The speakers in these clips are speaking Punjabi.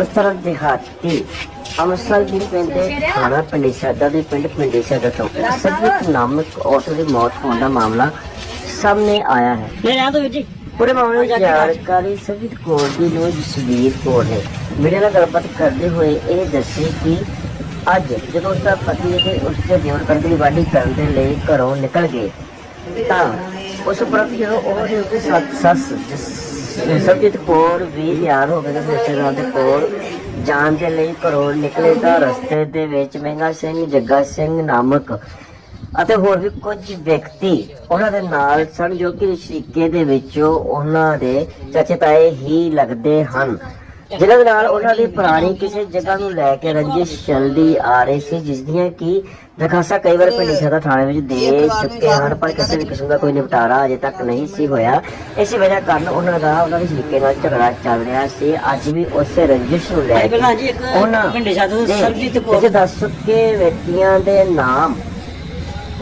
ਪੁਲਿਸ ਦਿਹਾਤੀ ਅੰਮ੍ਰਿਤਸਰ ਦੀ ਪਿੰਡ ਦੇ ਥਾਣਾ ਪਿੰਡੀ ਸਾਦਾ ਦੇ ਪਿੰਡ ਪਿੰਡੀ ਸਾਦਾ ਤੋਂ ਸਬਜੀਤ ਨਾਮਕ ਔਰਤ ਦੀ ਮੌਤ ਹੋਣ ਦਾ ਮਾਮਲਾ ਸਾਹਮਣੇ ਆਇਆ ਹੈ। ਮੇਰੇ ਆ ਤੋਂ ਜੀ। ਪੂਰੇ ਮਾਮਲੇ ਦੀ ਜਾਣਕਾਰੀ ਸਬਜੀਤ ਕੌਰ ਦੀ ਨੂੰ ਜਸਵੀਰ ਕੌਰ ਨੇ ਮੇਰੇ ਨਾਲ ਗੱਲਬਾਤ ਕਰਦੇ ਹੋਏ ਇਹ ਦੱਸੀ ਕਿ ਅੱਜ ਜਦੋਂ ਉਸਦਾ ਪਤੀ ਅਤੇ ਉਸਦੇ ਦਿਓਰ ਕੰਦ ਦੀ ਵਾਢੀ ਕਰਨ ਦੇ ਲਈ ਘਰੋਂ ਨਿਕਲ ਗਏ ਤਾਂ ਉਸ ਪ੍ਰਤੀ ਉਹ ਤੇ ਉਸਦੀ ਸੱਸ- ਸੱਸ ਕੌਰ ਵੀ ਹੋ ਕੇ ਤੇ ਰਿਸ਼ਤੇਦਾਰਾਂ ਦੇ ਕੋਲ। ਜਾਣ ਦੇ ਲਈ ਘਰੋਂ ਨਿਕਲੇ ਤਾਂ ਰਸਤੇ ਦੇ ਵਿੱਚ ਮਹਿੰਗਾ ਸਿੰਘ, ਜੱਗਾ ਸਿੰਘ ਨਾਮਕ ਅਤੇ ਹੋਰ ਵੀ ਕੁਝ ਵਿਅਕਤੀ ਉਹਨਾਂ ਦੇ ਨਾਲ ਸਨ ਜੋ ਕਿ ਸ਼ਰੀਕੇ ਦੇ ਵਿੱਚੋਂ ਉਹਨਾਂ ਦੇ ਚਾਚੇ ਤਾਏ ਹੀ ਲੱਗਦੇ ਹਨ। ਜਿਨ੍ਹਾਂ ਦੇ ਨਾਲ ਉਹਨਾਂ ਦੀ ਪੁਰਾਣੀ ਕਿਸੇ ਜਗ੍ਹਾ ਨੂੰ ਲੈ ਕੇ ਰੰਜਿਸ਼ ਚੱਲਦੀ ਆ ਰਹੀ ਸੀ ਜਿਸ ਦੀਆਂ ਕਿ ਦਰਖਾਸਤਾਂ ਕਈ ਵਾਰ ਪਿੰਡ ਸਦਾ ਥਾਣੇ ਵਿੱਚ ਦੇ ਚੁੱਕੇ ਹਨ ਪਰ ਕਿਸੇ ਵੀ ਕਿਸਮ ਦਾ ਕੋਈ ਨਿਪਟਾਰਾ ਅਜੇ ਤੱਕ ਨਹੀਂ ਸੀ ਹੋਇਆ। ਇਸੇ ਵਜ੍ਹਾ ਕਾਰਨ ਉਹਨਾਂ ਦਾ ਉਹਨਾਂ ਦੇ ਸ਼ਰੀਕੇ ਨਾਲ ਝਗੜਾ ਚੱਲ ਰਿਹਾ ਸੀ। ਅੱਜ ਵੀ ਉਸੇ ਰੰਜਿਸ਼ ਨੂੰ ਲੈ ਕੇ ਉਹਨਾਂ ਪਿੰਡੇ ਸਾਧ ਤੋਂ ਦੇ ਸਰਬਜੀਤ ਕਿਸੇ ਦੱਸ ਚੁੱਕੇ ਵਿਅਕਤੀਆਂ ਦੇ ਨਾਮ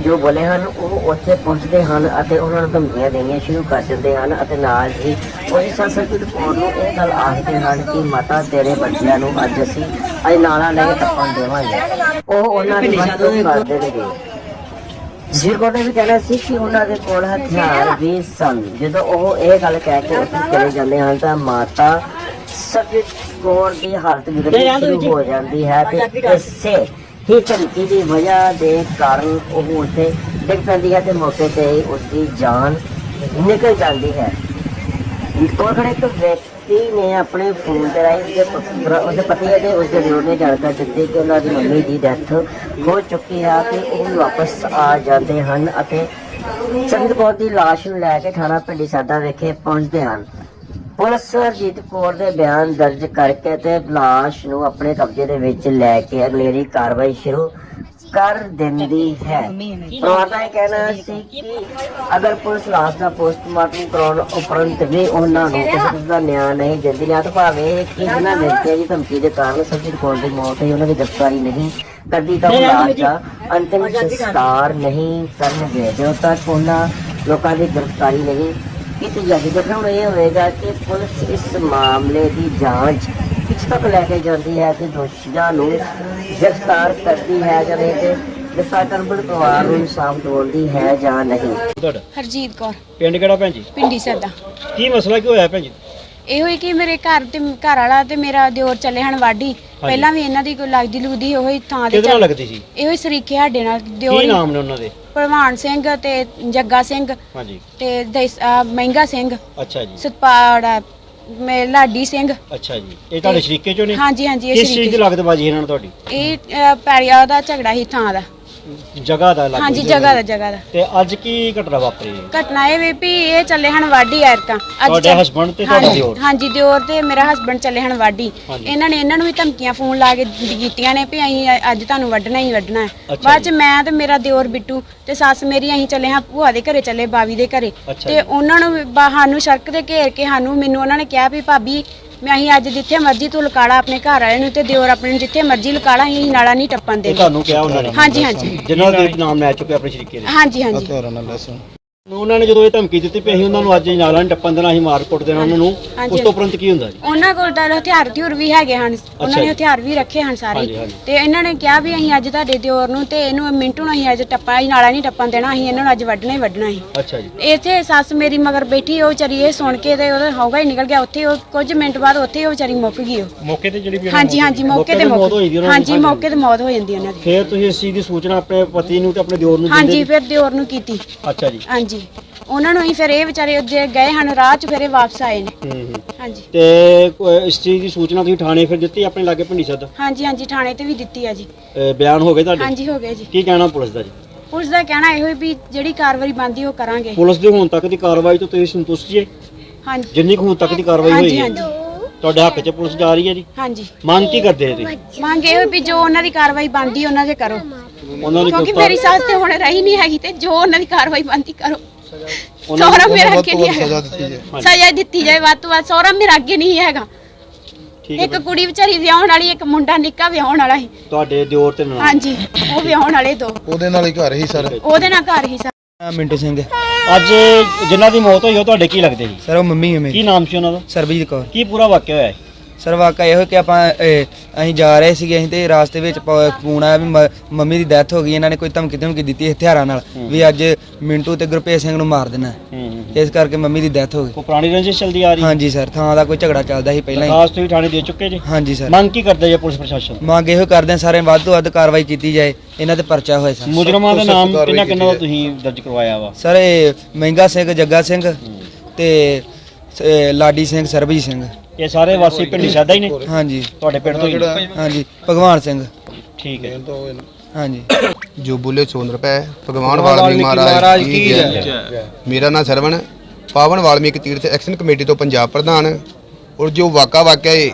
ਜੋ ਬੋਲੇ ਹਨ ਉਹ ਉੱਥੇ ਪਹੁੰਚਦੇ ਹਨ ਅਤੇ ਉਹਨਾਂ ਨੂੰ ਧਮਕੀਆਂ ਦੇਣੀਆਂ ਸ਼ੁਰੂ ਕਰ ਦਿੰਦੇ ਹਨ ਅਤੇ ਨਾਲ ਹੀ ਉਹੀ ਸੰਸਕ੍ਰਿਤ ਕੌਰ ਨੂੰ ਇਹ ਗੱਲ ਆਖਦੇ ਹਨ ਕਿ ਮਾਤਾ ਤੇਰੇ ਬੱਚਿਆਂ ਨੂੰ ਅੱਜ ਅਸੀਂ ਅੱਜ ਨਾਲਾ ਲੈ ਕੇ ਟੱਪਣ ਦੇਵਾਂਗੇ। ਉਹ ਉਹਨਾਂ ਦੀ ਮਦਦ ਕਰ ਦੇਣਗੇ ਜੀਰ ਕੋਲ ਨੇ ਵੀ ਕਹਿਣਾ ਸੀ ਕਿ ਉਹਨਾਂ ਦੇ ਕੋਲ ਹਥਿਆਰ ਵੀ ਸਨ। ਜਦੋਂ ਉਹ ਇਹ ਗੱਲ ਕਹਿ ਕੇ ਉੱਥੇ ਚਲੇ ਜਾਂਦੇ ਹਨ ਤਾਂ ਮਾਤਾ ਸਬਜੀਤ ਕੌਰ ਦੀ ਹਾਲਤ ਵਿਗੜਨੀ ਸ਼ੁਰੂ ਹੋ ਜਾਂਦੀ ਹੈ ਤੇ ਇਸੇ ਹੀ ਧਮਕੀ ਦੀ ਵਜ੍ਹਾ ਦੇ ਕਾਰਨ ਉਹ ਉੱਥੇ ਡਿੱਗ ਪੈਂਦੀ ਹੈ ਤੇ ਮੌਕੇ ਤੇ ਹੀ ਉਸ ਦੀ ਜਾਨ ਨਿਕਲ ਜਾਂਦੀ ਹੈ। ਕੋਲ ਖੜੇ ਇੱਕ ਵਿਅਕਤੀ ਨੇ ਆਪਣੇ ਫੋਨ ਤੇ ਰਾਈ ਉਸਦੇ ਪੁੱਤਰ ਪਤੀ ਅਤੇ ਉਸਦੇ ਦਿਓਰ ਨੇ ਜਾਣਕਾਰੀ ਦਿੱਤੀ ਕਿ ਉਹਨਾਂ ਦੀ ਮੰਮੀ ਦੀ ਡੈਥ ਹੋ ਚੁੱਕੀ ਹੈ ਤੇ ਉਹ ਵਾਪਸ ਆ ਜਾਂਦੇ ਹਨ ਅਤੇ ਸੰਗਤ ਕੌਰ ਦੀ ਲਾਸ਼ ਨੂੰ ਲੈ ਕੇ ਥਾਣਾ ਪਿੰਡੀ ਸਾਦਾ ਵਿਖੇ ਪਹੁੰਚਦੇ ਹਨ। ਪੁਲਿਸ ਹਰਜੀਤ ਕੌਰ ਦੇ ਬਿਆਨ ਦਰਜ ਕਰਕੇ ਤੇ ਲਾਸ਼ ਨੂੰ ਆਪਣੇ ਕਬਜ਼ੇ ਦੇ ਵਿੱਚ ਲੈ ਕੇ ਅਗਲੇਰੀ ਕਾਰਵਾਈ ਸ਼ੁਰੂ ਕਰ ਦਿੰਦੀ ਹੈ। ਪਰਿਵਾਰ ਦਾ ਇਹ ਕਹਿਣਾ ਸੀ ਕਿ ਅਗਰ ਪੁਲਿਸ ਲਾਸ਼ ਦਾ ਪੋਸਟਮਾਰਟਮ ਕਰਾਉਣ ਉਪਰੰਤ ਵੀ ਉਹਨਾਂ ਨੂੰ ਕਿਸੇ ਕਿਸਮ ਦਾ ਨਿਆਂ ਨਹੀਂ ਦਿੰਦੀ, ਜਾਂ ਤਾਂ ਭਾਵੇਂ ਕਿ ਇਹਨਾਂ ਵਿਅਕਤੀਆਂ ਦੀ ਧਮਕੀ ਦੇ ਕਾਰਨ ਸਬਜੀਤ ਕੌਰ ਦੀ ਮੌਤ ਹੋਈ, ਉਹਨਾਂ ਦੀ ਗ੍ਰਿਫਤਾਰੀ ਨਹੀਂ ਕਰਦੀ, ਤਾਂ ਉਹ ਲਾਸ਼ ਦਾ ਅੰਤਿਮ ਸੰਸਕਾਰ ਨਹੀਂ ਕਰਨਗੇ। ਜਦੋਂ ਤੱਕ ਉਹਨਾਂ ਲੋਕਾਂ ਦੀ ਗ੍ਰਿਫਤਾਰੀ ਨਹੀਂ ਕੀਤੀ ਜਾਂਦੀ ਦੇਖਣਾ ਹੁਣ ਇਹ ਹੋਏਗਾ ਕਿ ਪੁਲਿਸ ਇਸ ਮਾਮਲੇ ਦੀ ਜਾਂਚ ਕਿੱਥੇ ਤੱਕ ਲੈ ਕੇ ਜਾਂਦੀ ਹੈ ਤੇ ਦੋਸ਼ੀਆਂ ਨੂੰ ਗ੍ਰਿਫਤਾਰ ਕਰਦੀ ਹੈ ਜਾਂ ਨਹੀਂ ਤੇ ਗ੍ਰਿਫਤਾਰ ਕਰਨ ਵਾਲੇ ਪਰਿਵਾਰ ਨੂੰ ਇਨਸਾਫ ਦਿਵਾਉਂਦੀ ਹੈ ਜਾਂ ਨਹੀਂ। ਤੁਹਾਡਾ? ਹਰਜੀਤ ਕੌਰ। ਪਿੰਡ ਕਿਹੜਾ ਭੈਣ ਜੀ? ਪਿੰਡੀ ਸੈਦਾ ਕੀ ਮਸਲਾ ਕੀ ਹੋਇਆ ਭੈਣ ਜੀ? ਇਹੋ ਹੀ ਕਿ ਮੇਰੇ ਘਰ ਤੇ ਘਰ ਵਾਲਾ ਤੇ ਮੇਰਾ ਦਿਓਰ ਚੱਲੇ ਹਨ ਵਾਢੀ। ਪਹਿਲਾਂ ਵੀ ਇਹਨਾਂ ਦੀ ਕੋਈ ਲੱਗਦੀ ਲੁਗਦੀ ਇਹੋ ਹੀ ਥਾਂ ਤੇ ਕਿਹਦੇ ਨਾਲ ਚੱਲ ਲੱਗਦੀ ਸੀ? ਇਹੋ ਹੀ ਸਰੀਕੇ ਸਾਡੇ ਨਾਲ ਦਿਓਰ ਕੀ ਹੀ। ਨਾਮ ਨੇ ਉਹਨਾਂ ਦੇ? ਭਲਵਾਨ ਸਿੰਘ ਤੇ ਜੱਗਾ ਸਿੰਘ ਹਾਂਜੀ। ਤੇ ਦੇਸ- ਅਹ ਮਹਿੰਗਾ ਸਿੰਘ ਅੱਛਾ ਜੀ। ਸਤਪਾੜ ਮੇ ਲਾਡੀ ਸਿੰਘ। ਅੱਛਾ ਜੀ। ਇਹ ਤੁਹਾਡੇ ਸ਼ਰੀਕੇ ਚੋਂ ਨੇ? ਹਾਂਜੀ ਹਾਂਜੀ ਇਹ ਕਿਸ ਚੀਜ਼ ਦੀ ਸ਼ਰੀਕੇ ਲੱਗਦਬਾਜੀ ਇਹਨਾਂ ਨਾਲ ਤੁਹਾਡੀ? ਇਹ ਅਹ, ਪੈਰੀਆ ਦਾ ਝਗੜਾ ਹੀ ਥਾਂ ਦਾ। ਜਗ੍ਹਾ ਦਾ ਲੱਗ ਹਾਂਜੀ ਜਗ੍ਹਾ ਦਾ ਜਗ੍ਹਾ ਦਾ ਤੇ ਅੱਜ ਕੀ ਘਟਨਾ ਵਾਪਰੀ ਹੈ? ਘਟਨਾ ਇਹ ਵੀ ਵੀ ਇਹ ਚੱਲੇ ਹਨ ਵਾਢੀ ਐਰਕਾਂ ਤੁਹਾਡੇ ਚੱਲ- husband ਤੇ ਤੁਹਾਡਾ ਹਾਂਜੀ, ਦਿਓਰ? ਹਾਂਜੀ ਦਿਓਰ ਤੇ ਮੇਰਾ ਹਸਬੰਡ ਚੱਲੇ ਹਨ ਵਾਢੀ ਹਾਂਜੀ। ਇਹਨਾਂ ਨੇ ਇਹਨਾਂ ਨੂੰ ਵੀ ਧਮਕੀਆਂ ਫੋਨ ਲਾ ਕੇ ਦ- ਕੀਤੀਆਂ ਨੇ ਵੀ ਅਸੀਂ ਅ- ਅੱਜ ਤੁਹਾਨੂੰ ਵੱਢਣਾ ਹੀ ਵੱਢਣਾ ਹੈ ਅੱਛਾ ਬਾਅਦ ਚ ਜੀ। ਮੈਂ ਤੇ ਮੇਰਾ ਦਿਓਰ ਬਿੱਟੂ ਤੇ ਸੱਸ ਮੇਰੀ ਅਸੀਂ ਚੱਲੇ ਹਾਂ ਭੂਆ ਦੇ ਘਰੇ ਚੱਲੇ ਬਾਵੀ ਦੇ ਘਰੇ ਅੱਛਾ ਤੇ ਜੀ। ਉਹਨਾਂ ਨੂੰ ਵੀ ਬਾ- ਸਾਨੂੰ ਸੜਕ ਤੇ ਘੇਰ ਕੇ ਸਾਨੂੰ ਮੈਨੂੰ ਉਹਨਾਂ ਨੇ ਕਿਹਾ ਵੀ ਭਾਬੀ ਮੈਂ ਅਸੀਂ ਅੱਜ ਜਿੱਥੇ ਮਰਜ਼ੀ ਤੂੰ ਲਕਾਲਾ ਆਪਣੇ ਘਰ ਵਾਲੇ ਨੂੰ ਤੇ ਦਿਓਰ ਆਪਣੇ ਨੂੰ ਜਿੱਥੇ ਮਰਜ਼ੀ ਲਕਾਲਾ ਅਸੀਂ ਨਾਲਾ ਨਹੀਂ ਟੱਪਣ ਇਹ ਦੇਣਾ। ਤੁਹਾਨੂੰ ਕਿਹਾ ਉਹਨਾਂ ਨੇ। ਹਾਂਜੀ ਹਾਂਜੀ। ਜਿਨ੍ਹਾਂ ਦੇ ਨਾਮ ਲੈ ਚੁੱਕੇ ਆਪਣੇ ਸ਼ਰੀਕੇ ਦੇ। ਹਾਂਜੀ ਹਾਂਜੀ। ਉਹਨਾਂ ਨੇ ਜਦੋਂ ਇਹ ਧਮਕੀ ਦਿੱਤੀ ਅਸੀਂ ਉਹਨਾਂ ਨੂੰ ਅੱਜ ਨਾਲਾਂ ਨਹੀਂ ਟੱਪਣ ਦੇਣਾ ਅਸੀਂ ਮਾਰ ਕੁੱਟ ਦੇਣਾ ਉਹਨਾਂ ਨੂੰ ਹਾਂਜੀ। ਉਸ ਤੋਂ ਉਪਰੰਤ ਕੀ ਹੁੰਦਾ ਜੀ? ਉਹਨਾਂ ਕੋਲ ਤਾਂ ਹਥਿਆਰ ਹਥਿਆਰ ਵੀ ਹੈਗੇ ਹਨ। ਉਹਨਾਂ ਨੇ ਜੀ। ਹਥਿਆਰ ਵੀ ਰੱਖੇ ਹਨ ਸਾਰੇ। ਹਾਂਜੀ। ਤੇ ਇਹਨਾਂ ਨੇ ਕਿਹਾ ਵੀ ਅਸੀਂ ਅੱਜ ਤੁਹਾਡੇ ਦਿਓਰ ਨੂੰ ਤੇ ਇਹਨੂੰ ਮਿੰਟੂ ਨੂੰ ਅਸੀਂ ਅੱਜ ਟੱਪਾ ਹੀ ਨਾਲਾ ਨਹੀਂ ਟੱਪਣ ਦੇਣਾ ਅਸੀਂ ਇਹਨਾਂ ਨੂੰ ਅੱਜ ਵੱਢਣਾ ਹੀ ਵੱਢਣਾ ਸੀ। ਅੱਛਾ ਜੀ। ਇੱਥੇ ਸੱਸ ਮੇਰੀ ਮਗਰ ਬੈਠੀ ਉਹ ਵਿਚਾਰੀ ਇਹ ਸੁਣ ਕੇ ਤੇ ਉਹਦਾ ਹੌਗਾ ਹੀ ਨਿਕਲ ਗਿਆ। ਉੱਥੇ ਉਹ ਕੁਝ ਮਿੰਟ ਬਾਅਦ ਉੱਥੇ ਹੀ ਉਹ ਵਿਚਾਰੀ ਮੁੱਕ ਗਈ ਉਹ। ਮੌਕੇ ਤੇ ਜਿਹੜੀ ਹਾਂਜੀ ਹਾਂਜੀ ਮੌਕੇ ਤੇ ਮੌਤ ਹੋਈ ਦੀ ਮੁੱਕ ਉਹਨਾਂ ਦੀ, ਹਾਂਜੀ ਹਾਂਜੀ। ਮੌਕੇ ਤੇ ਮੌਤ ਹੋ ਜਾਂਦੀ ਉਹਨਾਂ ਦੀ। ਫਿਰ ਤੁਸੀਂ ਇਸ ਚੀਜ਼ ਦੀ ਸੂਚਨਾ ਆਪਣੇ ਪਤੀ ਨੂੰ ਤੇ ਆਪਣੇ ਦਿਓਰ ਨੂੰ ਹਾਂਜੀ ਦਿੰਦੇ ਫਿਰ ਦਿਓਰ ਨੂੰ ਕੀਤੀ। ਅੱਛਾ ਜੀ। ਹਾਂਜੀ। ਉਹਨਾਂ ਨੂੰ ਹੀ ਫਿਰ ਇਹ ਵਿਚਾਰੇ ਜੇ ਗਏ ਹਨ ਰਾਹ ਚ ਫਿਰ ਇਹ ਵਾਪਸ ਆਏ ਨੇ। ਹੂੰ ਹੂੰ। ਹਾਂਜੀ। ਤੇ ਇਸ ਚੀਜ਼ ਦੀ ਸੂਚਨਾ ਤੁਸੀਂ ਥਾਣੇ ਫਿਰ ਦਿੱਤੀ ਆਪਣੇ ਲਾਗੇ ਭੰਡੀ ਸੱਦ ਹਾਂਜੀ ਹਾਂਜੀ ਥਾਣੇ ਤੇ ਵੀ ਦਿੱਤੀ ਆ ਜੀ। ਬਿਆਨ ਹੋ ਗਏ ਤੁਹਾਡੇ? ਹਾਂਜੀ ਹੋ ਗਏ ਜੀ। ਕੀ ਕਹਿਣਾ ਪੁਲਿਸ ਦਾ ਜੀ? ਪੁਲਿਸ ਦਾ ਕਹਿਣਾ ਇਹੋ ਹੀ ਵੀ ਜਿਹੜੀ ਕਾਰਵਾਈ ਬਣਦੀ ਉਹ ਕਰਾਂਗੇ। ਪੁਲਿਸ ਦੇ ਹੁਣ ਤੱਕ ਦੀ ਕਾਰਵਾਈ ਤੋਂ ਤੁਸੀਂ ਸੰਤੁਸ਼ਟ ਜੀ? ਹਾਂਜੀ। ਜਿੰਨੀ ਕੁ ਹੁਣ ਤੱਕ ਦੀ ਕਾਰਵਾਈ ਹੋਈ ਹਾਂਜੀ ਹੈ। ਹਾਂਜੀ। ਤੁਹਾਡੇ ਹੱਕ 'ਚ ਪੁਲਿਸ ਜਾ ਰਹੀ ਹੈ ਜੀ। ਹਾਂਜੀ। ਮੰਗ ਕੀ ਕਰਦੇ ਤੁਸੀਂ? ਮੰਗ ਇਹ ਵੀ ਜੋ ਉਹਨਾਂ ਦੀ ਕਾਰਵਾਈ ਬਣਦੀ ਉਹਨਾਂ ਦੇ ਕਰੋ। ਉਹਨਾਂ ਦੀ ਕਿਉਂਕਿ ਮੇਰੀ ਸੱਸ ਤੇ ਹੁਣ ਰਹੀ ਨਹੀਂ ਹੈਗੀ ਤੇ ਜੋ ਉਹਨਾਂ ਦੀ ਕਾਰਵਾਈ ਬਣਦੀ ਕਰੋ। ਉਹਨਾਂ ਸਹੁਰਾ ਨੂੰ ਮੇਰਾ ਅੱਗੇ ਨਹੀਂ ਹੈਗਾ। ਸਜ਼ਾ ਦਿੱਤੀ ਜਾਏ ਵੱਧ ਤੋਂ ਵੱਧ। ਸਹੁਰਾ ਮੇਰਾ ਅੱਗੇ ਨਹੀਂ ਹੈਗਾ। ਇੱਕ ਕੁੜੀ ਵਿਚਾਰੀ ਵਿਆਹਣ ਵਾਲੀ ਇੱਕ ਮੁੰਡਾ ਨਿੱਕਾ ਵਿਆਹਣ ਵਾਲਾ ਸੀ। ਤੁਹਾਡੇ ਦਿਓਰ ਤੇ ਨਾਲ ਹਾਂਜੀ ਉਹ ਵਿਆਹਣ ਵਾਲੇ ਦੋ। ਉਹਦੇ ਨਾਲ ਹੀ ਘਰ ਹੀ ਸਰ। ਉਹਦੇ ਨਾਲ ਘਰ ਹੀ ਸਾ ਮਿੰਟੂ ਸਿੰਘ ਅੱਜ ਜਿਨ੍ਹਾਂ ਦੀ ਮੌਤ ਹੋਈ ਉਹ ਤੁਹਾਡੇ ਕੀ ਲੱਗਦੇ ਜੀ? ਸਰ ਉਹ ਮੰਮੀ ਹੈ ਮੇਰੀ। ਕੀ ਨਾਮ ਸੀ ਉਹਨਾਂ ਦਾ? ਸਰਬਜੀਤ ਕੌਰ। ਕੀ ਪੂਰਾ ਵਾਕਿਆ ਹੋਇਆ ਹੈ? ਸਰ ਵਾਕਾ ਇਹੋ ਕਿ ਆਪਾਂ ਇਹ, ਅਸੀਂ ਜਾ ਰਹੇ ਸੀਗੇ ਅਸੀਂ ਤੇ ਰਾਸਤੇ ਵਿੱਚ ਪ- ਫੋਨ ਆਇਆ ਵੀ ਮ- ਮੰਮੀ ਦੀ ਡੈਥ ਹੋ ਗਈ ਇਹਨਾਂ ਨੇ ਕੋਈ ਧਮਕੀ ਧਮਕੀ ਦਿੱਤੀ ਹਥਿਆਰਾਂ ਨਾਲ ਵੀ ਅੱਜ ਮਿੰਟੂ ਤੇ ਗੁਰਪ੍ਰੀਤ ਸਿੰਘ ਨੂੰ ਮਾਰ ਦੇਣਾ। ਹੂੰ ਹੂੰ ਇਸ ਕਰਕੇ ਮੰਮੀ ਦੀ ਡੈਥ ਹੋ ਗਈ। ਕੋਈ ਪੁਰਾਣੀ ਰੰਜਿਸ਼ ਚੱਲਦੀ ਆ ਰਹੀ? ਹਾਂਜੀ ਸਰ ਥਾਂ ਦਾ ਕੋਈ ਝਗੜਾ ਚੱਲਦਾ ਸੀ ਪਹਿਲਾਂ ਹੀ। ਖਾਸ ਤੁਸੀਂ ਥਾਣੇ ਦੇ ਚੁੱਕੇ ਜੀ? ਹਾਂਜੀ ਸਰ। ਮੰਗ ਕੀ ਕਰਦੇ ਜੇ ਪੁਲਿਸ ਪ੍ਰਸ਼ਾਸਨ? ਮੰਗ ਇਹੋ ਕਰਦੇ ਹਾਂ ਸਾਰੇ ਵੱਧ ਤੋਂ ਵੱਧ ਕਾਰਵਾਈ ਕੀਤੀ ਜਾਏ ਇਹਨਾਂ ਤੇ ਪਰਚਾ ਹੋਏ ਸਰ। ਮੁਜਰਮਾਂ ਦੇ ਨਾਮ ਕਿੰਨਾ ਕਿੰਨਾ ਦਾ ਤੁਸੀਂ ਦਰਜ ਕਰਵਾਇਆ ਵਾ? ਸਰ ਇਹ ਮਹਿੰਗਾ ਸਿੰਘ ਜੱਗਾ ਸਿੰਘ ਤੇ ਸ- ਲਾਡੀ ਸਿੰਘ ਸਰਬਜੀਤ ਸਿੰਘ। ਇਹ ਸਾਰੇ ਵਾਸੀ ਪਿੰਡੀ ਸਾਦਾ ਹੀ ਨੇ? ਹਾਂਜੀ। ਤੁਹਾਡੇ ਪਿੰਡ ਤੋਂ ਹੀ? ਨੇ? ਹਾਂਜੀ ਭਗਵਾਨ ਸਿੰਘ। ਠੀਕ ਹੈ। ਹਾਂਜੀ। ਜੋ ਬੋਲੇ ਸੋਨ ਰੁਪਏ ਭਗਵਾਨ ਵਾਲਮੀਕ ਮਹਾਰਾਜ ਕੀ ਜੈ। ਮੇਰਾ ਨਾਮ ਸਰਵਣ ਪਾਵਨ ਵਾਲਮੀਕ ਤੀਰਥ ਐਕਸ਼ਨ ਕਮੇਟੀ ਤੋਂ ਪੰਜਾਬ ਪ੍ਰਧਾਨ। ਔਰ ਜੋ ਵਾਕਾ ਵਾਕਿਆ ਹੈ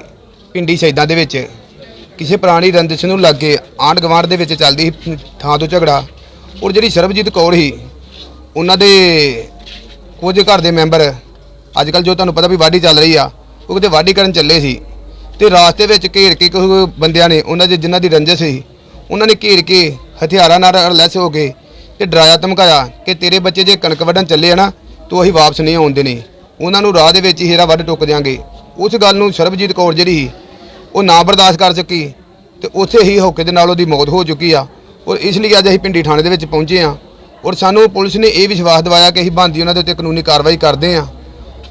ਪਿੰਡੀ ਸ਼ਹੀਦਾਂ ਦੇ ਵਿੱਚ ਕਿਸੇ ਪੁਰਾਣੀ ਰੰਜਿਸ਼ ਨੂੰ ਲੱਗੇ ਆਂਢ ਗੁਆਂਢ ਦੇ ਵਿੱਚ ਚੱਲਦੀ ਸੀ ਥਾਂ ਤੋਂ ਝਗੜਾ। ਔਰ ਜਿਹੜੀ ਸਰਬਜੀਤ ਕੌਰ ਸੀ ਉਹਨਾਂ ਦੇ ਕੁਝ ਘਰ ਦੇ ਮੈਂਬਰ ਅੱਜ ਕੱਲ ਜੋ ਤੁਹਾਨੂੰ ਪਤਾ ਵੀ ਵਾਢੀ ਚੱਲ ਰਹੀ ਆ ਉਹ ਕਿਤੇ ਵਾਢੀ ਕਰਨ ਚੱਲੇ ਸੀ ਤੇ ਰਾਸਤੇ ਵਿੱਚ ਘੇਰ ਕੇ ਕੁਝ ਬੰਦਿਆਂ ਨੇ ਉਹਨਾਂ ਦੇ ਜਿਨ੍ਹਾਂ ਦੀ ਰੰਜਿਸ਼ ਸੀ, ਉਹਨਾਂ ਨੇ ਘੇਰ ਕੇ ਹਥਿਆਰਾਂ ਨਾਲ ਲੈਸ ਹੋ ਕੇ ਤੇ ਡਰਾਇਆ ਧਮਕਾਇਆ ਕਿ ਤੇਰੇ ਬੱਚੇ ਜੇ ਕਣਕ ਵੱਢਣ ਚੱਲੇ ਆ ਨਾ, ਤੂੰ ਅਸੀਂ ਵਾਪਸ ਨਹੀਂ ਆਉਂਦੇ ਨੇ ਉਹਨਾਂ ਨੂੰ ਰਾਹ ਦੇ ਵਿੱਚ ਹੀ ਹੀਰਾ ਵੱਢ ਟੁੱਕ ਦਿਆਂਗੇ। ਉਸ ਗੱਲ ਨੂੰ ਸਰਬਜੀਤ ਕੌਰ ਜਿਹੜੀ ਸੀ, ਉਹ ਨਾ ਬਰਦਾਸ਼ਤ ਕਰ ਸਕੀ ਤੇ ਉੱਥੇ ਹੀ ਹੋਕੇ ਦੇ ਨਾਲ ਉਹਦੀ ਮੌਤ ਹੋ ਚੁੱਕੀ ਆ ਔਰ ਇਸ ਲਈ ਅੱਜ ਅਸੀਂ ਪਿੰਡੀ ਥਾਣੇ ਦੇ ਵਿੱਚ ਪਹੁੰਚੇ ਆ ਔਰ ਸਾਨੂੰ ਪੁਲਿਸ ਨੇ ਇਹ ਵਿਸ਼ਵਾਸ ਦਿਵਾਇਆ ਕਿ ਅਸੀਂ ਬੰਦੀ ਉਹਨਾਂ ਦੇ ਉੱਤੇ ਕਾਨੂੰਨੀ ਕਾਰਵਾਈ ਕਰਦੇ ਆ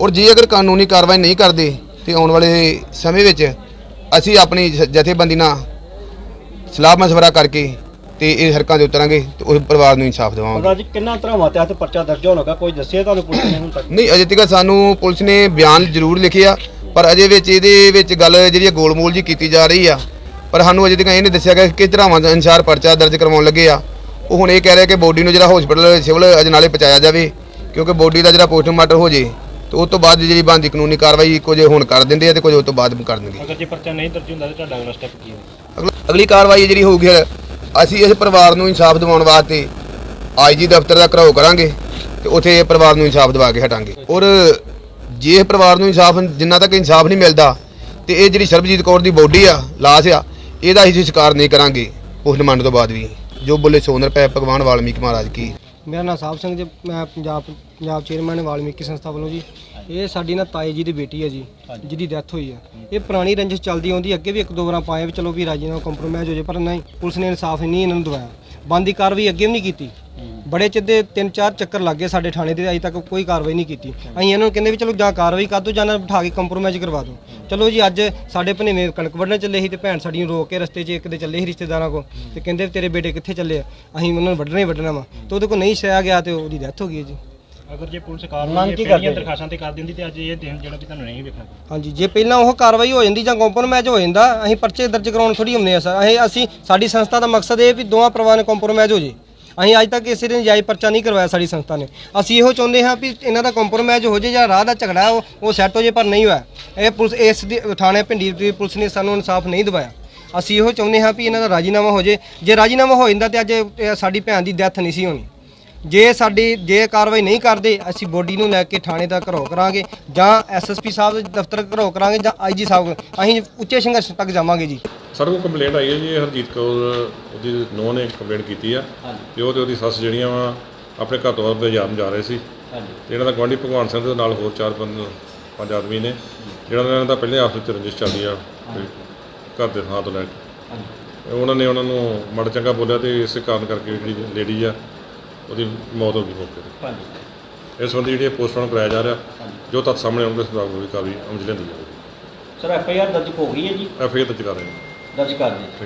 ਔਰ ਜੇ ਅਗਰ ਕਾਨੂੰਨੀ ਕਾਰਵਾਈ ਨਹੀਂ ਕਰਦੇ ਤੇ ਆਉਣ ਵਾਲੇ ਸਮੇਂ ਵਿੱਚ ਅਸੀਂ ਆਪਣੀ ਜ- ਜਥੇਬੰਦੀ ਨਾਲ ਸਲਾਹ ਮਸ਼ਵਰਾ ਕਰਕੇ ਤੇ ਇਹ ਹਰਕਾਂ ਦੇ ਉਤਰਾਂਗੇ ਤੇ ਉਸ ਪਰਿਵਾਰ ਨੂੰ ਇਨਸਾਫ ਦਿਵਾਵਾਂਗੇ ਪਤਾ ਜੀ ਕਿੰਨਾ ਧਰਾਵਾਂ ਤੇ ਹੱਥ ਪਰਚਾ ਦਰਜ ਹੋਣ ਲੱਗਾ ਕੋਈ ਦੱਸਿਆ ਤੁਹਾਨੂੰ ਪੁਲਿਸ ਨੇ ਹੁਣ ਤੱਕ? ਨਹੀਂ ਅਜੇ ਤੱਕ ਸਾਨੂੰ ਪੁਲਿਸ ਨੇ ਬਿਆਨ ਜ਼ਰੂਰ ਲਿਖਿਆ ਪਰ ਅਜੇ ਵਿੱਚ ਇਹਦੇ ਵਿੱਚ ਗੱਲ ਜਿਹੜੀ ਆ ਗੋਲਮੋਲ ਜੀ ਕੀਤੀ ਜਾ ਰਹੀ ਆ ਪਰ ਸਾਨੂੰ ਅਜੇ ਤੱਕ ਇਹ ਨਹੀਂ ਦੱਸਿਆ ਗਿਆ ਕਿ ਕਿਸ ਧਰਾਵਾਂ ਦੇ ਅਨੁਸਾਰ ਪਰਚਾ ਦਰਜ ਕਰਵਾਉਣ ਲੱਗੇ ਆ। ਉਹ ਹੁਣ ਇਹ ਕਹਿ ਰਿਹਾ ਕਿ ਬੋਡੀ ਨੂੰ ਜਿਹੜਾ ਹਸਪੀਟਲ ਸਿਵਲ ਅਜਨਾਲੇ ਪਹੁੰਚਾਇਆ ਜਾਵੇ ਕਿਉਂਕਿ ਬੋਡੀ ਦਾ ਜਿਹੜਾ ਪੋਸਟਮਾਰਟਮ ਹੋ ਜੇ ਤੇ ਉਸ ਤੋਂ ਬਾਅਦ ਜਿਹੜੀ ਬਣਦੀ ਕਾਨੂੰਨੀ ਕਾਰਵਾਈ ਕੁਝ ਹੁਣ ਕਰ ਦਿੰਦੇ ਆ ਤੇ ਕੁਝ ਉਸ ਤੋਂ ਬਾਅਦ ਕਰ ਦੇਣਗੇ ਅਗਰ ਜੇ ਪਰਚਾ ਨਹੀਂ ਦਰਜ ਹੁੰਦਾ ਤਾਂ ਤੁਹਾਡਾ ਅਗਲਾ ਸਟੈਪ ਕੀ ਹੋਵੇ ਅਗਲ- ਕਾਰਵਾਈ ਜਿਹੜੀ ਹੋਊਗੀ ਅਸੀਂ ਇਸ ਪਰਿਵਾਰ ਨੂੰ ਇਨਸਾਫ ਦਿਵਾਉਣ ਵਾਸਤੇ ਆਈਜੀ ਦਫ਼ਤਰ ਦਾ ਘਰਾਓ ਕਰਾਂਗੇ ਤੇ ਉੱਥੇ ਇਹ ਪਰਿਵਾਰ ਨੂੰ ਇਨਸਾਫ ਦਿਵਾ ਕੇ ਹਟਾਂਗੇ। ਔਰ ਜੇ ਇਹ ਪਰਿਵਾਰ ਨੂੰ ਇਨਸਾਫ ਜਿੰਨਾ ਤੱਕ ਇਨਸਾਫ ਨਹੀਂ ਮਿਲਦਾ ਤੇ ਇਹ ਜਿਹੜੀ ਸਰਬਜੀਤ ਕੌਰ ਦੀ ਬੋਡੀ ਆ ਲਾਸ਼ ਆ ਇਹਦਾ ਅਸੀਂ ਸਤਿਕਾਰ ਨਹੀਂ ਕਰਾਂਗੇ। ਪੋਸਟਮਾਰਟਮ ਤੋਂ ਬਾਅਦ ਵੀ। ਜੋ ਬੋਲੇ ਸੋਨਰ ਪੈ ਭਗਵਾਨ ਵਾਲਮੀਕ ਮਹਾਰਾਜ ਕੀ। ਮੇਰਾ ਨਾਮ ਸਾਹਿਬ ਸਿੰਘ ਜੀ ਮੈਂ ਪੰਜਾਬ ਪੰਜਾਬ ਚੇਅਰਮੈਨ ਵਾਲਮੀਕੀ ਸੰਸਥਾ ਵੱਲੋਂ ਜੀ। ਇਹ ਸਾਡੀ ਨਾ ਤਾਏ ਜੀ ਦੀ ਬੇਟੀ ਹੈ ਜੀ ਜਿਹਦੀ ਡੈਥ ਹੋਈ ਹੈ ਇਹ ਪੁਰਾਣੀ ਰੰਜਿਸ਼ ਚੱਲਦੀ ਆਉਂਦੀ ਅੱਗੇ ਵੀ ਇੱਕ ਦੋ ਵਾਰਾਂ ਪਾਏ ਵੀ ਚਲੋ ਵੀ ਰਾਜੀ ਨਾਲ ਕੰਪਰੋਮਾਈਜ਼ ਹੋ ਜੇ ਪਰ ਨਹੀਂ ਪੁਲਿਸ ਨੇ ਇਨਸਾਫ ਨਹੀਂ ਇਹਨਾਂ ਨੂੰ ਦਵਾਇਆ। ਬੰਦੀ ਕਾਰਵਾਈ ਅੱਗੇ ਵੀ ਨਹੀਂ ਕੀਤੀ। ਬੜੇ ਚਿੱਦੇ ਤਿੰਨ ਚਾਰ ਚੱਕਰ ਲੱਗੇ ਸਾਡੇ ਥਾਣੇ ਦੇ ਅਜੇ ਤੱਕ ਕੋਈ ਕਾਰਵਾਈ ਨਹੀਂ ਕੀਤੀ। ਅਸੀਂ ਇਹਨਾਂ ਨੂੰ ਕਹਿੰਦੇ ਵੀ ਚਲੋ ਜਾਂ ਕਾਰਵਾਈ ਕਰ ਦਿਓ ਜਾਂ ਨਾਲ ਬਿਠਾ ਕੇ ਕੰਪਰੋਮਾਈਜ਼ ਕਰਵਾ ਦਿਓ ਚਲੋ ਜੀ ਅੱਜ ਸਾਡੇ ਭਨੇਵੇਂ ਕਣਕ ਵੱਢਣ ਚੱਲੇ ਸੀ ਤੇ ਭੈਣ ਸਾਡੀ ਨੂੰ ਰੋਕ ਕੇ ਰਸਤੇ 'ਚ ਇੱਕ ਦੇ ਚੱਲੇ ਸੀ ਰਿਸ਼ਤੇਦਾਰਾਂ ਕੋ ਤੇ ਕਹਿੰਦੇ ਤੇਰੇ ਬੇਟੇ ਕਿੱਥੇ ਚੱਲੇ ਆ? ਅਸੀਂ ਉਹਨਾਂ ਨੂੰ ਵੱਢਣਾ ਹੀ ਵੱਢਣਾ ਵਾ। ਤੇ ਉਹਦੇ ਕੋਲ ਨਹੀਂ ਸਿਆ ਗਿਆ ਤੇ ਉਹਦੀ ਡੈਥ ਹੋ ਗਈ ਜੀ। ਅਗਰ ਜੇ ਪੁਲਿਸ ਕਾਰਵਾਈ ਪਹਿਲੀਆਂ ਕਰਦੇ? ਦਰਖਾਸਤਾਂ ਤੇ ਕਰ ਦਿੰਦੀ ਤੇ ਅੱਜ ਇਹ ਦਿਨ ਜਿਹੜਾ ਵੀ ਤੁਹਾਨੂੰ ਨਹੀਂ ਵੇਖਣਾ। ਹਾਂਜੀ ਜੇ ਪਹਿਲਾਂ ਉਹ ਕਾਰਵਾਈ ਹੋ ਜਾਂਦੀ ਜਾਂ ਕੰਪਰੋਮਾਈਜ਼ ਹੋ ਜਾਂਦਾ ਅਸੀਂ ਪਰਚੇ ਦਰਜ ਕਰਾਉਣ ਥੋੜੀ ਹੁੰਦੇ ਆ ਸਰ। ਅਸੀਂ ਅਸੀਂ ਸਾਡੀ ਸੰਸਥਾ ਦਾ ਮਕਸਦ ਇਹ ਵੀ ਦੋਵਾਂ ਪਰਿਵਾਰਾਂ ਨੇ ਕੰਪਰੋਮਾਈਜ਼ ਹੋ ਜੇ। ਅਸੀਂ ਅੱਜ ਤੱਕ ਕਿਸੇ ਨੇ ਜਾਇਜ਼ ਪਰਚਾ ਨਹੀਂ ਕਰਵਾਇਆ ਸਾਡੀ ਸੰਸਥਾ ਨੇ। ਅਸੀਂ ਇਹੋ ਚਾਹੁੰਦੇ ਹਾਂ ਵੀ ਇਹਨਾਂ ਦਾ ਕੰਪਰੋਮਾਈਜ਼ ਹੋ ਜੇ ਜਾਂ ਰਾਹ ਦਾ ਝਗੜਾ ਉਹ ਉਹ ਸੈੱਟ ਹੋ ਜੇ ਪਰ ਨਹੀਂ ਹੋਇਆ। ਇਹ ਪੁਲਿਸ ਇਸ ਦੀ ਥਾਣੇ ਪਿੰਡੀ ਦੀ ਪੁਲਿਸ ਨੇ ਸਾਨੂੰ ਇਨਸਾਫ ਨਹੀਂ ਦਿਵਾਇਆ। ਅਸੀਂ ਇਹੋ ਚਾਹੁੰਦੇ ਹਾਂ ਵੀ ਇਹਨਾਂ ਦਾ ਰਾਜੀਨਾਮਾ ਹੋ ਜੇ। ਜੇ ਰਾਜੀਨਾਮਾ ਹੋ ਜਾਂਦਾ ਤੇ ਅੱਜ ਸਾਡੀ ਭੈਣ ਦੀ ਡੈਥ ਨਹੀਂ ਸੀ ਹੋਣੀ। ਜੇ ਸਾਡੀ ਜੇ ਕਾਰਵਾਈ ਨਹੀਂ ਕਰਦੇ ਅਸੀਂ ਬੋਡੀ ਨੂੰ ਲੈ ਕੇ ਥਾਣੇ ਦਾ ਘਰੋ ਕਰਾਂਗੇ ਜਾਂ ਐਸਐਸਪੀ ਸਾਹਿਬ ਦੇ ਦਫ਼ਤਰ ਘਰੋ ਕਰਾਂਗੇ ਜਾਂ ਆਈਜੀ ਸਾਹਿਬ ਕੋਲ। ਅਸੀਂ ਉੱਚੇ ਸੰਘਰਸ਼ ਤੱਕ ਜਾਵਾਂਗੇ ਜੀ। ਸਾਡੇ ਕੋਲ ਕੰਪਲੇਂਟ ਆਈ ਹੈ ਜੀ ਹਰਜੀਤ ਕੌਰ ਉਹਦੀ ਨੂੰਹ ਨੇ ਕੰਪਲੇਂਟ ਕੀਤੀ ਆ। ਤੇ ਉਹ ਤੇ ਉਹਦੀ ਸੱਸ ਜਿਹੜੀਆਂ ਵਾ ਆਪਣੇ ਘਰ ਤੋਂ ਬਾਜ਼ਾਰ ਜਾ ਰਹੇ ਸੀ। ਤੇ ਇਹਨਾਂ ਦਾ ਗੁਆਂਢੀ ਭਗਵਾਨ ਸਿੰਘ ਦੇ ਨਾਲ ਹੋਰ ਚਾਰ ਪੰਜ ਪੰਜ ਆਦਮੀ ਨੇ। ਜਿਹੜਾ ਇਹਨਾਂ ਦਾ ਪਹਿਲੇ ਆਪਸ ਵਿੱਚ ਰੰਜਿਸ਼ ਚੱਲਦੀ ਆ ਘਰ ਦੇ ਥਾਂ ਤੋਂ ਲੈ ਕੇ। ਤੇ ਉਹਨਾਂ ਨੇ ਉਹਨਾਂ ਨੂੰ ਮੜ ਚੰਗਾ ਬੋਲਿਆ ਤੇ ਇਸੇ ਕਾਰਨ ਕਰਕੇ ਜਿਹੜੀ ਲੇਡੀ ਆ ਉਹਦੀ ਮੌਤ ਹੋ ਗਈ ਮੌਕੇ ਤੇ। ਇਸ ਸੰਬੰਧੀ ਜਿਹੜੇ ਪੋਸਟਮਾਰਟਮ ਕਰਾਇਆ ਜਾ ਰਿਹਾ ਜੋ ਤੱਥ ਸਾਹਮਣੇ ਆਉਣਗੇ ਉਸ ਦਾ ਵੀ ਕਾਰਵਾਈ ਅਮਲ ਚ ਲੈਂਦੀ ਜਾਵੇਗੀ ਸਰ ਐਫ ਆਈ ਆਰ ਦਰਜ ਹੋ ਗਈ ਹੈ ਜੀ? ਐਫ ਆਈ ਆਰ ਦਰਜ ਕਰ ਰਹੇ ਨੇ। ਦਰਜ ਕਰ ਦਿੱਤੀ